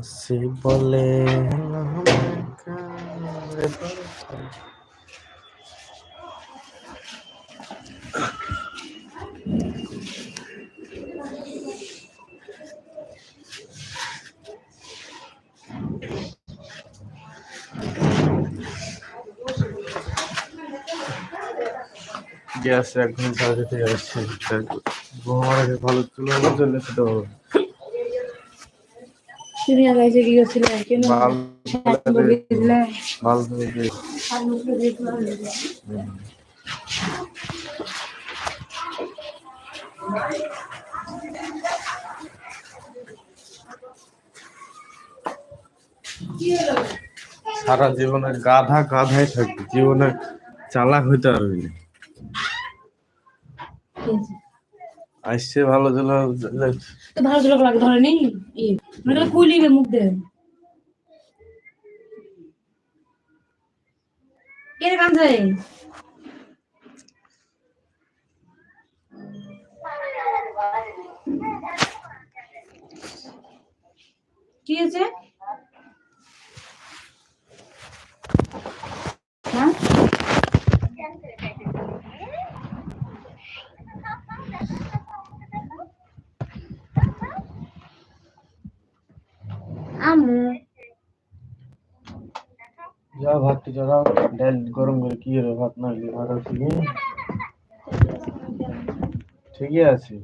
আসি বলে গ্যাস এক ঘণ্টা থেকে আসছে ঘুমার আগে ভালো চলে চলে গাইছে কি করছিল কেন? সারা জীবনে গাধা গাধাই থাকবে জীবনে চালাক হইতে পারবি না আসছে ভালো চলে ভালো ছিল লাগে ধরে নি ই। মানে কুইলি রে মুখ দে কে রে কান্দে কি আছে হ্যাঁ আমু। যা ভাতটি চড়াও ডাল গরম করে কি রে ভাত না হলে ভাত আছে ঠিকই আছে।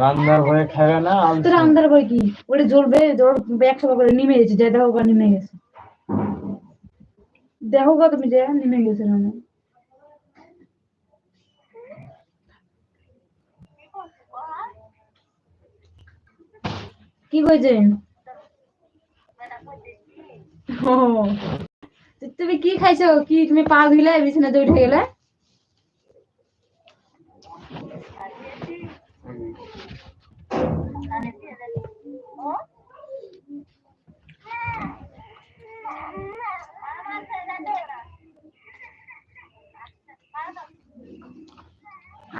রান্নার ভয়ে খাবে না বই কি? ওটা জ্বলবে একশো করে নেমে গেছে। যে দেখো গা নেমে গেছে। দেখো গা তুমি যে নেমে গেছে রান্না কি কইছে? ও তো তুমি কি খাইছো কি তুমি পা ধুইলে বিছানাতে উঠে গেলে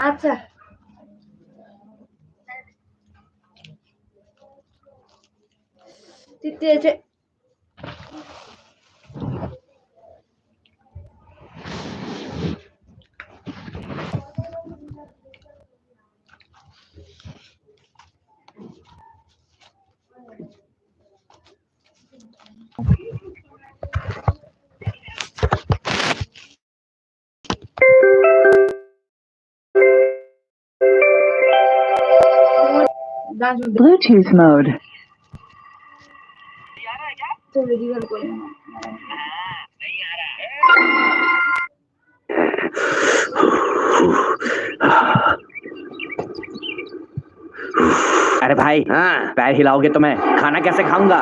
আচ্ছা তিতে Bluetooth mode. अरे भाई हाँ। पैर हिलाओगे तो मैं खाना कैसे खाऊँगा?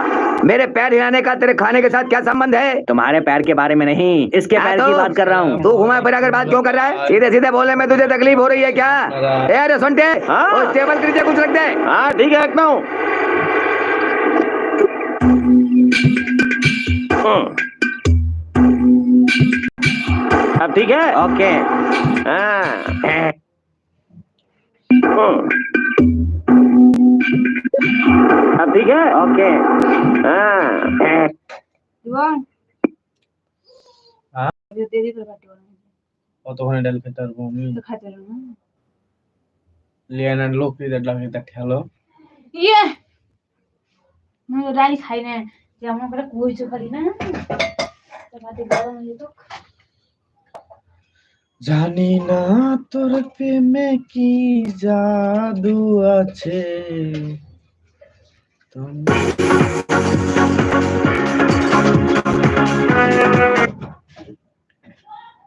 मेरे पैर हिलाने का तेरे खाने के साथ क्या संबंध है? तुम्हारे पैर के बारे में नहीं इसके हाँ पैर तो, की बात कर रहा हूँ। तू घुमा फिरा कर बात क्यों कर रहा है? सीधे सीधे बोलने में तुझे तकलीफ़ हो रही है क्या? अरे सुनते हाँ। उस टेबल के नीचे कुछ रख दे। हाँ ठीक है रखता हूँ। हम्म। अब ठीक है? ओके। हाँ। सब ठीक है ओके हाँ दिवान हाँ ये तेरी पर बैठी हो और तो हमने डेल के टर्बो में तो खाते रहो ना लियन एंड लोक की डेडलाइन की तक हेलो ये मैं तो डाल खाई ने जब हम अपना कोई जो करी ना तो बातें गरम ये तो জানি না তোর প্রেমে কি জাদু আছে।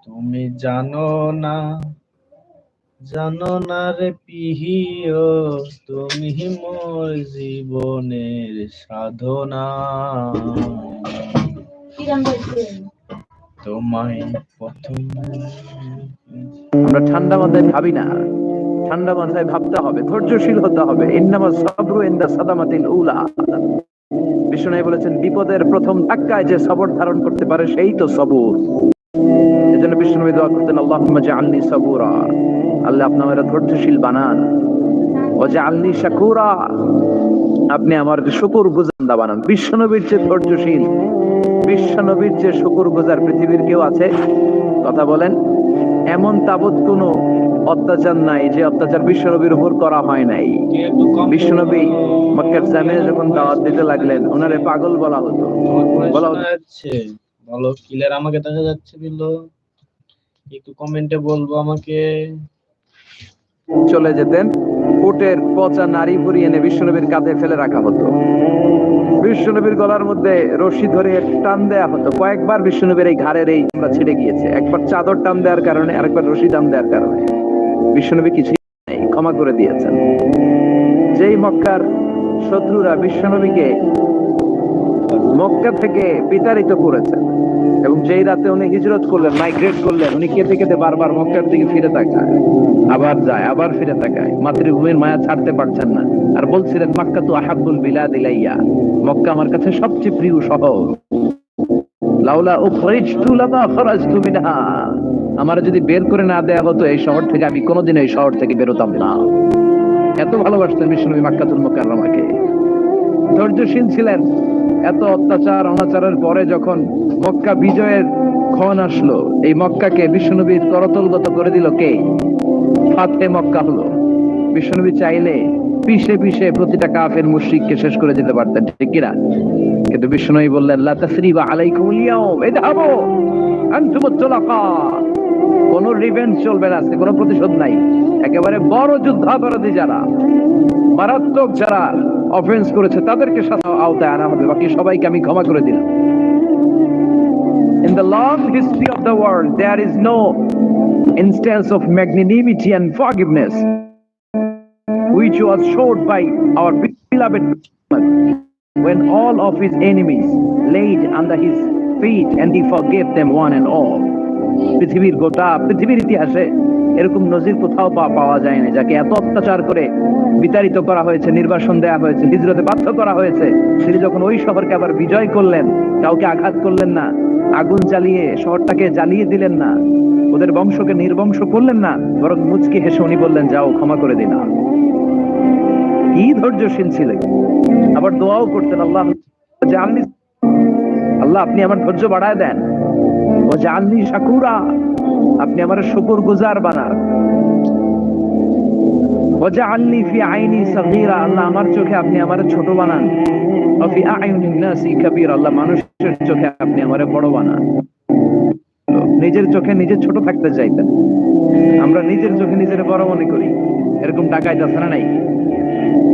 তুমি জানো না জানো না রে পিহিও তুমি মোর জীবনের সাধনা। তোমায় প্রথম আমরা ঠান্ডা মাথায় ভাবি না। ঠান্ডা মাথায় ভাবতে হবে, ধৈর্যশীল হতে হবে। ইন্নামা বলেছেন, বিপদের প্রথম ধাক্কায় যে সবর ধারণ করতে পারে, সেই তো সবুর। এজন্য বিষ্ণু দোয়া করতেন আল্লাহ আমাকে ধৈর্যশীল বানান। ও শাকুরা। আপনি আমার শুকুর গুজার বানান। বিশ্বনবীর যে ধৈর্যশীল বিশ্বনবীর যে শুকুর গুজার পৃথিবীর কেউ আছে? কথা বলেন। এমন তাবৎ কোনো অত্যাচার নাই যে অত্যাচার বিশ্বনবীর উপর করা হয় নাই। বিশ্বনবী মক্কার জামিনে যখন দাওয়াত দিতে লাগলেন ওনারে পাগল বলা হতো। বলা হতো যাচ্ছে বলো ক্লিয়ার আমাকে দেখা যাচ্ছে বিল্লো একটু কমেন্টে বলব আমাকে। চলে যেতেন। উটের পচা নারী ভরি এনে বিশ্বনবীর কাঁধে ফেলে রাখা হতো। বিশ্বনবীর গলার মধ্যে রশি ধরে টান দেয়া হতো। কয়েকবার বিশ্বনবীর এই ঘাড়ের এই চামড়া ছিঁড়ে গিয়েছে। একবার চাদর টান দেওয়ার কারণে, আরেকবার রশি টান দেওয়ার কারণে। বিশ্বনবী কিছুই নেই, ক্ষমা করে দিয়েছেন। যেই মক্কার শত্রুরা বিশ্বনবীকে মক্কা থেকে বিতাড়িত করেছেন এবং যেই রাতে উনি হিজরত করলেন মাইগ্রেট করলেন, উনি কেঁদে কেঁদে বারবার মক্কার দিকে ফিরে তাকায়। আবার যায়, আবার ফিরে তাকায়। মাতৃভূমির মায়া ছাড়তে পারছেন না। আর বলছিলেন, মক্কা তো আহাবুল বিলাদ ইলাইয়া মক্কা আমার কাছে সবচেয়ে প্রিয় শহর। আমার যদি বের করে না দেয়া হতো, এই শহর থেকে আমি কোনোদিন এই শহর থেকে বেরোতাম না। এত ভালোবাসতেন বিষ্ণুবী মাক্কাতুল মুকাররমাকে। ধৈর্যশীল ছিলেন। এত অত্যাচার, অনাচারের পরে যখন মক্কা বিজয়ের ক্ষণ আসলো, এই মক্কাকে বিশ্বনবীর করতলগত করে দিল কে? ফাতে মক্কা হলো। বিশ্বনবী চাইলে পিষে পিষে প্রতিটা কাফের মুশরিককে শেষ করে দিতে পারতেন, ঠিক কিনা? কিন্তু বিশ্বনবী বললেন, লা তাসরিবা আলাইকুমুল ইয়াউম, ইযহাবু আনতুমুত তুলাকা কোন রিভেঞ্জ চলবে না, কোনো প্রতিশোধ নাই। একেবারে বড় যুদ্ধাপরাধী যারা, মারাত্মক যারা অফেন্স করেছে তাদেরকে আওতায় আনা হবে বাকি সবাইকে আমি ক্ষমা করে দিলাম In the long history of the world, there is no instance of magnanimity and forgiveness which was showed by our beloved when all of his enemies laid under his feet and he forgave them one and all. পৃথিবীর গোটা পৃথিবীর ইতিহাসে এরকম নজির কোথাও পাওয়া যায় না যাকে এত অত্যাচার করে বিতাড়িত করা হয়েছে, নির্বাসন দেওয়া হয়েছে, হিজরতে বাধ্য করা হয়েছে। তিনি যখন ওই শহরকে আবার বিজয় করলেন, কাউকে আঘাত করলেন না, আগুন জ্বালিয়ে শহরটাকে জ্বালিয়ে দিলেন না, ওদের বংশকে নির্বংশ করলেন না, বরং মুচকি হেসে উনি বললেন, যাও, ক্ষমা করে দিলাম কি ধৈর্যশীল ছিলেন। আবার দোয়াও করতেন, আল্লাহ আল্লাহ, আপনি আমার ধৈর্য বাড়ায় দেন। ও জাননি শাকুরা আপনি আমার শুকুর গুজার বানান। মানুষের চোখে আপনি বড় বানান। নিজের চোখে ছোট থাকতে আমরা নিজের চোখে নিজের বড় মনে করি। এরকম টাকায় যাচ্ছে নাই?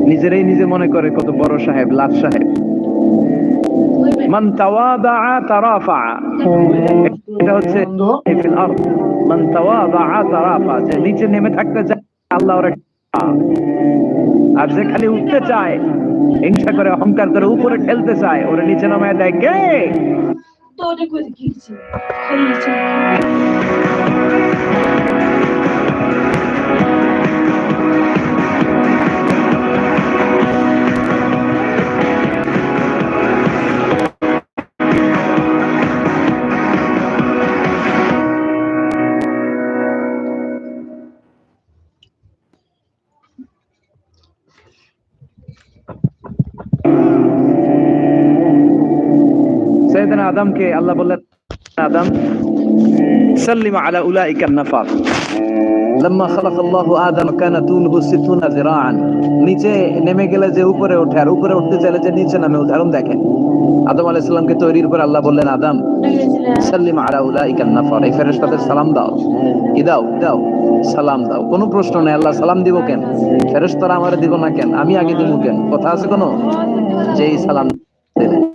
নিজেরাই নিজে মনে করে কত বড় সাহেব লাট সাহেব। মান তাওয়াদা তারাফা। এটা হচ্ছে ফিল আরদ। মান তাওয়াদা তারাফা, যে নিচে নেমে থাকতে চায় আল্লাহ ওরে আর যে খালি উঠতে চায়, হিংসা করে, অহংকার করে, উপরে ঠেলতে চায়, ওরে নিচে নামায় দেয় কে? তো ওটা করে আদমকে আল্লাহ বললেন আদম, সাল্লিম আলা উলাইকা নাফার। লম্মা খালাক আল্লাহু আদম কানা তুলহু সিতুনা যিরাআন। নিচে নেমে গেলে যে উপরে ওঠে, আর উপরে উঠতে চাইলে যে নিচে নামে উদাহরণ দেখেন। আদম আলাইহিস সালামকে তৈরির পর আল্লাহ বললেন, আদম, সাল্লিম আলা উলাইকা নাফার। এই ফেরেশতাদের সালাম দাও। ই দাও? দাও? সালাম দাও। কোনো প্রশ্ন নেই, আল্লাহ সালাম দিব কেন? ফেরেশতারা আমারে দিব না কেন? আমি আগে দিব কেন? কথা আছে কোনো? যেই সালাম দিলেন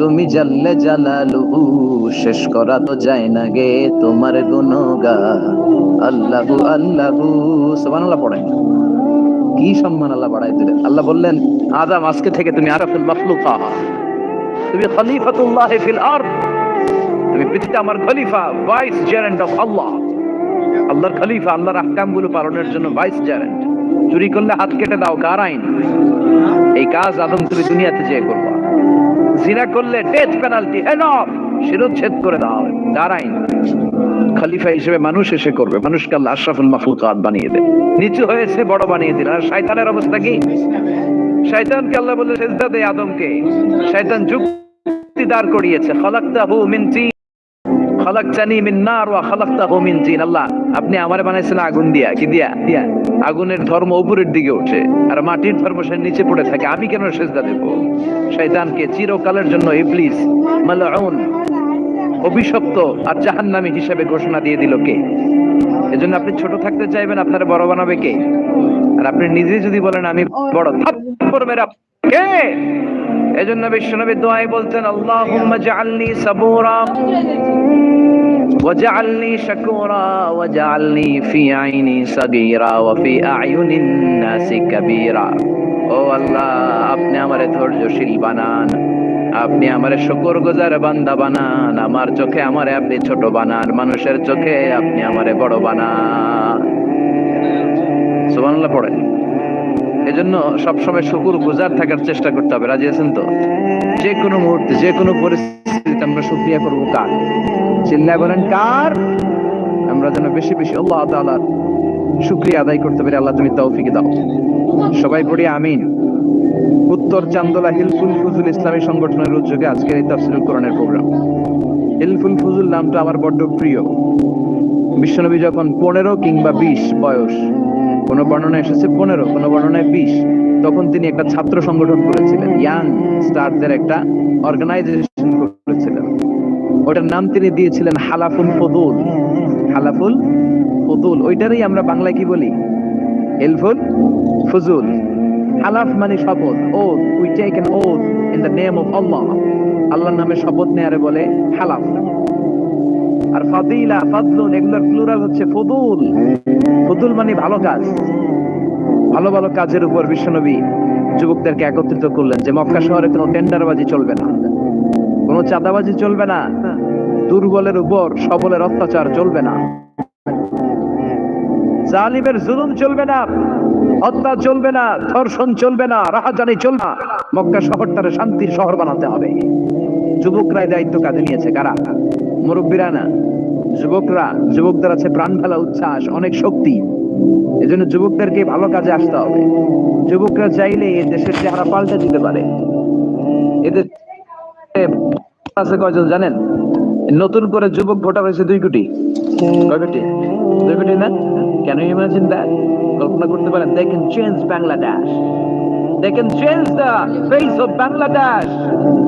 তুমি জাল্লে জালালুহু, শেষ করা তো যায় না গে তোমার গুণগা আল্লাহু আল্লাহু, সুবহানাল্লাহ পড়েন কি সম্মান আল্লাহ বাড়াই দিলেন আল্লাহ বললেন, আদম, আজকে থেকে তুমি আরাফুল মাখলুকা। তুমি খলিফাতুল্লাহ ফিল আরদ। তুমি পৃথিবীতে আমার খলিফা, ভাইস জেরেন্ট অফ আল্লাহ। আল্লাহর খলিফা, আল্লাহর আহকামগুলো পালনের জন্য ভাইস জেরেন্ট চুরি করলে হাত কেটে দাও, কার আইন? এই কাজ আদম তুমি দুনিয়াতে যেয়ে করবা। জিনা করলে ডেথ পেনাল্টি এনফ শিরোচ্ছেদ করে দেওয়া হবে আইন খালিফা হিসেবে মানুষ এসে করবে। মানুষকে আল্লাহ আশরাফুল মাখলুকাত বানিয়ে দেবে। নিচু হয়েছে, বড় বানিয়ে দিলেন আর শয়তানের অবস্থা কি? শয়তানকে আল্লাহ বলে সেজদা দেয় আদমকে। শয়তান যুক্তি দাঁড় করিয়েছে। খালাকতাহু মিন মিন নার ওয়া মিন তিন। আল্লাহ, আপনি আমারে বানাইছেন আগুন দিয়া। কি দিয়া? দিয়া। আগুনের ধর্ম উপরের দিকে ওঠে আর মাটির ধর্ম সে নিচে পড়ে থাকে। আমি কেন সেজদা দেব? শয়তানকে চিরকালের জন্য ইবলিস, মালউন, অভিশপ্ত আর জাহান্নামী হিসেবে ঘোষণা দিয়ে দিল কে? এজন্য আপনি ছোট থাকতে চাইবেন, আপনারা বড় বানাবে কে? আর আপনি নিজে যদি বলেন, আমি বড়, থাপ্পড় মেরা কে এজন্য বিশ্বনবী দোয়ায় বলতেন আল্লাহুম্মা জাআলনি সাবুরা وجعلني شكورا وجعلني في عيني صغيرا وفي أعين الناس كبيرا ও আল্লাহ আপনি আমারে ধৈর্যশীল বানান আপনি আমারে শুকর গুজার বান্দা বানান আমার চোখে আমারে আপনি ছোট বানান মানুষের চোখে আপনি আমারে বড় বানান সুবহানাল্লাহ পড়েন এজন্য সবসময় শুকুর গুজার থাকার চেষ্টা করতে হবে। রাজি আছেন তো? যে কোনো মুহূর্তে, যে কোনো পরিস্থিতিতে আমরা শুকরিয়া করব কার? চিল্লায় বলেন কার? আমরা যেন বেশি বেশি আল্লাহ তাআলার শুকরিয়া আদায় করতে পারি। আল্লাহ তুমি তৌফিক দাও। সবাই পড়ি আমিন। উত্তর চান্দোলা হিলফুল ফুজুল ইসলামী সংগঠনের উদ্যোগে আজকের এই তাফসিরুল কোরআনের প্রোগ্রাম। হিলফুল ফুজুল নামটা আমার বড্ড প্রিয়। বিশ্বনবী যখন পনেরো কিংবা বিশ বয়স কোন বর্ণনা এসেছে পনেরো, কোন বর্ণনায় বিশ। তখন তিনি একটা ছাত্র সংগঠন করেছিলেন, ইয়াং স্টারদের একটা অর্গানাইজেশন করেছিলেন। ওটার নাম তিনি দিয়েছিলেন হালাফুল ফদুল। হালাফুল ফদুল, ওইটারই আমরা বাংলায় কি বলি? এলফুল ফজুল। হালাফ মানে শপথ ও we take an oath in the name of Allah আল্লাহর নামে শপথ নেয়ারে বলে হালাফ। আর ফাদিলা, ফাদলুন, এগুলোর প্লুরাল হচ্ছে ফদুল। ফদুল মানে ভালো কাজ। ভালো ভালো কাজের উপর বিশ্বনবী যুবকদেরকে একত্রিত করলেন যে মক্কা শহরে কোনো টেন্ডারবাজি চলবে না। কোনো চাঁদাবাজি চলবে না। দুর্বলের উপর সবলের অত্যাচার চলবে না। জালিমের জুলুম চলবে না। হত্যা চলবে না। ধর্ষণ চলবে না। রাহাজানি চলবে না। মক্কা শহরটারে শান্তির শহর বানাতে হবে। যুবকরাই দায়িত্ব কাজে নিয়েছে কারা? মুরব্বীরা না, যুবকরা, যুবকদের আছে প্রাণ ফেলা উচ্ছ্বাস, অনেক শক্তি। এজন্য যুবকদেরকে ভালো কাজে আসতে হবে। যুবকরা চাইলে এ দেশের চেহারা পাল্টে দিতে পারে। এদের কয়জন জানেন? নতুন করে যুবক ভোটার হয়েছে দুই কোটি। কয় কোটি? দুই কোটি না? কেন ইমাজিন দ্যাট কল্পনা করতে পারেন। They can change Bangladesh they can change the face of Bangladesh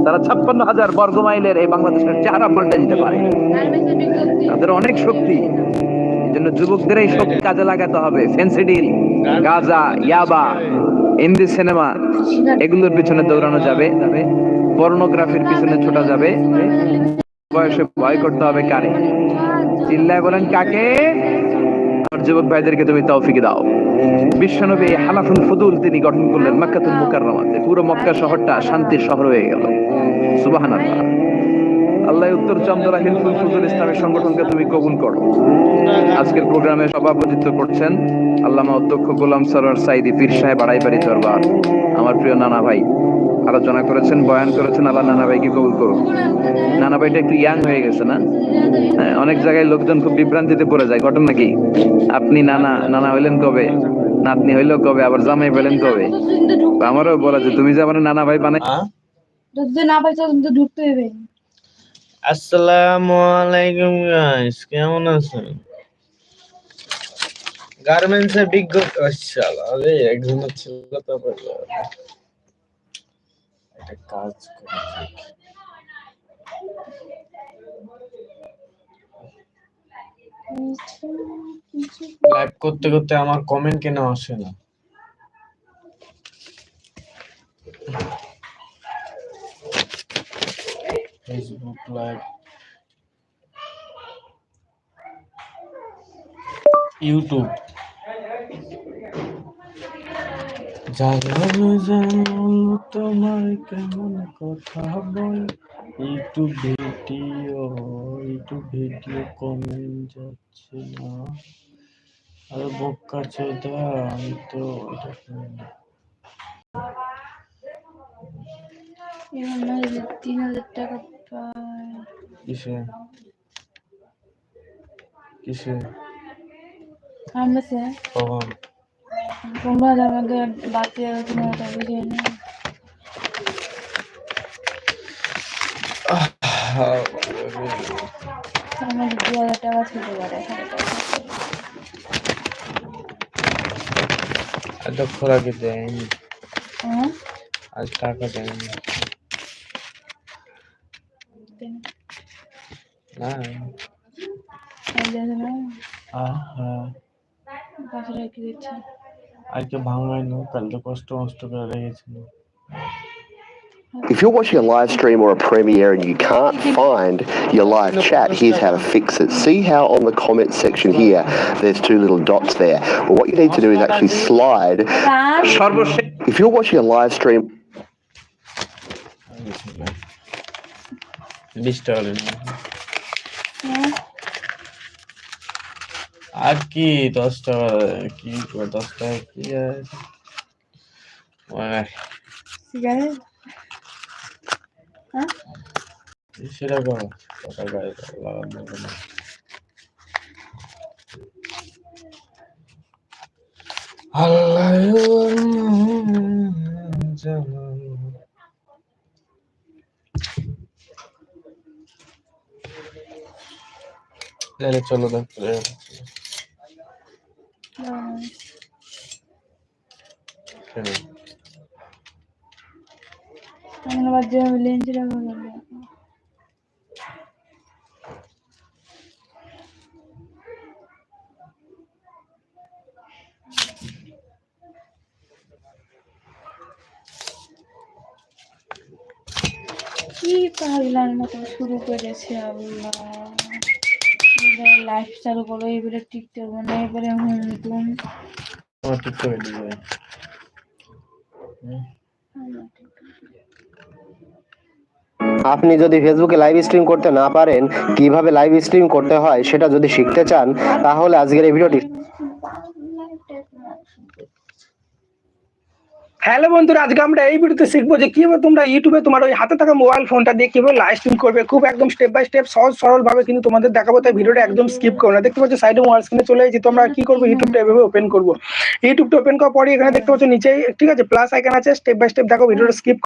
তারা ছাপ্পান্ন হাজার বর্গ মাইলের এই বাংলাদেশের চেহারা পাল্টে দিতে পারে। তাদের অনেক শক্তি। এই জন্য যুবকদের এই শক্তি কাজে লাগাতে হবে। ফেন্সিডিল গাজা, ইয়াবা, হিন্দি সিনেমা, এগুলোর পিছনে দৌড়ানো যাবে। পর্নোগ্রাফির পিছনে ছোটা যাবে। বয়সে ভয় করতে হবে কারে? চিল্লায় বলেন, কাকে? আমার যুবক ভাইদেরকে তুমি তৌফিক দাও। বিশ্বনবী হালাফুল ফুদুল তিনি গঠন করলেন মক্কাতুল মুকাররমাতে। পুরো মক্কা শহরটা শান্তির শহর হয়ে গেল। সুবহানাল্লাহ। আল্লাহ উত্তর চন্দ্রা হিলফুল ফুজুল ইসলামের সংগঠনকে তুমি কবুল করো। আজকের প্রোগ্রামে সভাপতিত্ব করছেন আল্লামা অধ্যক্ষ গোলাম সরোয়ার সাইদি পীর সাহেব আড়াইবাড়ি দরবার। আমার প্রিয় নানা ভাই আলোচনা করেছেন বয়ান করেছেন আল্লাহ নানা ভাইকে কবুল করুন নানা ভাইটা একটু ইয়াং হয়ে গেছে না? হ্যাঁ, অনেক জায়গায় লোকজন খুব বিভ্রান্তিতে পড়ে যায়। ঘটনা কি? আপনি নানা নানা হইলেন কবে? নাতনি হইল কবে? আবার জামাই পেলেন কবে? আমারও বলা যে তুমি যে আমার নানা ভাই বানাই যদি না পাইছো কিন্তু ঢুকতে হবে আসসালামু আলাইকুম গাইস কেমন আছেন? গার্মেন্টস এর শালা আরে একজন ছিল তারপর একটা কাজ করে দেখি। লাইভ করতে করতে আমার কমেন্ট কেন আসে না? ফেসবুক লাইভ ইউটিউব জানানো জানানো তোমার কেমন কথা বল? একটু ভিডিও একটু ভিডিও কমেন্ট যাচ্ছে না। আর বোকা চোদা আমি তো যদি তিন হাজার টাকা পায়। কিসে? কিসে? আমরা সে কখন? তোমরা আমাদের বাড়তি আর কোনো কথা বুঝে না আমার দু হাজার টাকা ছিল এবার এক হাজার টাকা। এত খোরাকি দেয়নি হ্যাঁ? আজ টাকা দেয়নি না। জানি না। আহা। পাঁচশো টাকা কি দিচ্ছে। আজকে ভাঙাই না কালকে কষ্ট মষ্ট করে রেখেছিল If you're watching a live stream or a premiere and you can't find your live chat, here's how to fix it. See how on the comment section here, there's two little dots there. Well, what you need to do is actually slide. কার সর্বশেষ If you're watching a live stream বিশ টাকা দিন হ্যাঁ আর কি দশ টাকা কি করে দশ টাকা কি সেটা করো টাকা গায়ে লাগানো আল্লাহ চলো দেখতে দিয়ে লেন্স রাখব কি পাগলার মতো শুরু করেছে এবারে লাইফ চালু করো এবারে টিকতে হবে না এবারে হুম তুম আমার ঠিক করে দিবে আপনি যদি ফেসবুকে লাইভ স্ট্রিম করতে না পারেন কীভাবে লাইভ স্ট্রিম করতে হয় সেটা যদি শিখতে চান তাহলে আজকের এই ভিডিওটি হ্যালো বন্ধুরা আজকে আমরা এই ভিডিওতে শিখব যে কীভাবে তোমরা ইউটিউবে তোমার ওই হাতে থাকা মোবাইল ফোনটা দিয়ে কীভাবে লাইভ স্ট্রিম করবে। খুব একদম স্টেপ বাই স্টেপ সহজ সরল ভাবে কিন্তু তোমাদের দেখাবো তাই ভিডিওটা একদম স্কিপ করো না। দেখতে পাচ্ছ সাইডে মোবাইল স্ক্রিনে চলে এসেছি তোমরা কি করব? ইউটিউবটা এভাবে ওপেন করব। ইউটিউবটা ওপেন করার পরে এখানে দেখতে পাচ্ছ নিচে ঠিক আছে প্লাস আইকন আছে স্টেপ বাই স্টেপ দেখো ভিডিওটা স্কিপ